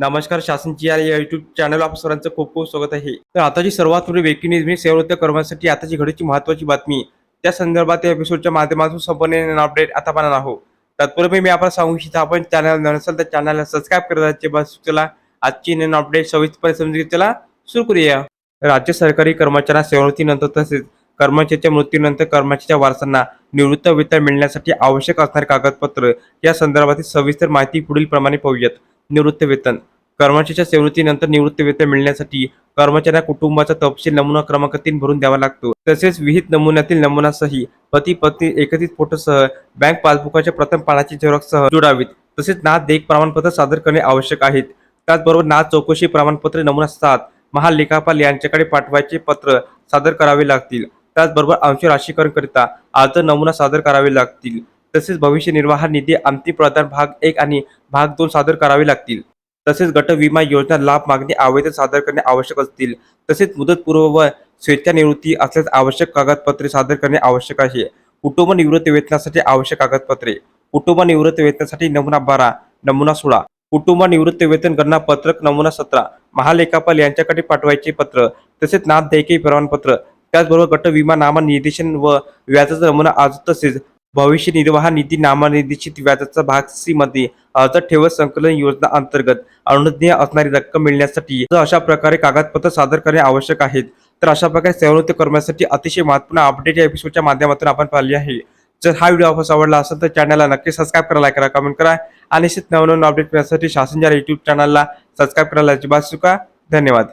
नमस्कार शासनची या YouTube channel आप सर्वांचं खूप खूप स्वागत आहे. तर आताची सर्वात मोठी वेगळी न्यूज मी सेवृत्त करण्यासाठी आताची घडीची महत्वाची बातमी. त्या संदर्भात या एपिसोडच्या माध्यमातून संपूर्ण अपडेट आता पाहणार आहोत. तत्पूर्वी मी आपण सांगू इच्छितो आपण चॅनल नसेल तर चॅनलला सबस्क्राईब करायचे बस चला. आजची नवीन अपडेट सविस्तरपणे समजून चला. सुरू करूया. राज्य सरकारी कर्मचाऱ्यांना सेवृत्तीनंतर तसेच कर्मचाऱ्याच्या मृत्यूनंतर कर्मचाऱ्याच्या वारसांना निवृत्त वेतन मिळण्यासाठी आवश्यक असणारे कागदपत्र या संदर्भातील सविस्तर माहिती पुढील प्रमाणे पाहूयात. निवृत्त वेतन कर्मचाऱ्याच्या सेवृत्तीनंतर निवृत्त वेतन मिळण्यासाठी कर्मचाऱ्या कुटुंबाचा तपशील नमुना क्रमांक तीन भरून द्यावा लागतो. तसेच विहित नमुन्यातील नमुनासही पती पत्नी एकत्रित फोटोसह बँक पासबुकाच्या प्रथम पानाची झेरॉक्ससह जोडावीत. तसेच ना देख प्रमाणपत्र सादर करणे आवश्यक आहेत त्याचबरोबर ना चौकशी प्रमाणपत्र नमुना सात महालेखापाल यांच्याकडे पाठवायचे पत्र सादर करावे लागतील. त्याचबरोबर अंश राशीकरणकरिता अर्ज नमुना सादर करावे लागतील. तसेच भविष्य निर्वाह निधी अंतिम प्रदान भाग एक आणि भाग दोन सादर करावे लागतील. तसेच गट विमा योजना लाभ मागणी आवेदन सादर करणे आवश्यक असतील. तसेच मुदतपूर्व व स्वेच्छानिवृत्ती असल्यास आवश्यक कागदपत्रे सादर करणे आवश्यक आहे. कुटुंब निवृत्ती वेतनासाठी आवश्यक कागदपत्रे. कुटुंब निवृत्ती वेतनासाठी नमुना बारा नमुना सोळा. कुटुंब निवृत्ती वेतन गणना पत्रक नमुना सतरा. महालेखापाल यांच्याकडे पाठवायचे पत्र. तसेच नाथ देयके प्रमाणपत्र. त्याचबरोबर गट विमा नामा निर्देशन व व्याजाचा नमुना आज तसेच भविष्य निर्वाह निधी नामनिर्देशित व्याजाचा भाग सी मध्ये अर्ज ठेवत संकलन योजना अंतर्गत अनुज्ञेय असणारी रक्कम मिळण्यासाठी अशा प्रकारे कागदपत्र सादर करणे आवश्यक आहेत. तर अशा प्रकारे सेवानिवृत्त करण्यासाठी अतिशय महत्त्वपूर्ण अपडेट या एपिसोडच्या माध्यमातून आपण पाहिली आहे. जर हा व्हिडिओ आपल्याला आवडला असेल तर चॅनलला नक्की सबस्क्राईब करा लाईक करा कमेंट करा आणि निश्चित नवनवीन अपडेट मिळण्यासाठी शासन युट्यूब चॅनलला सबस्क्राईब करायला अजिबात चुका धन्यवाद.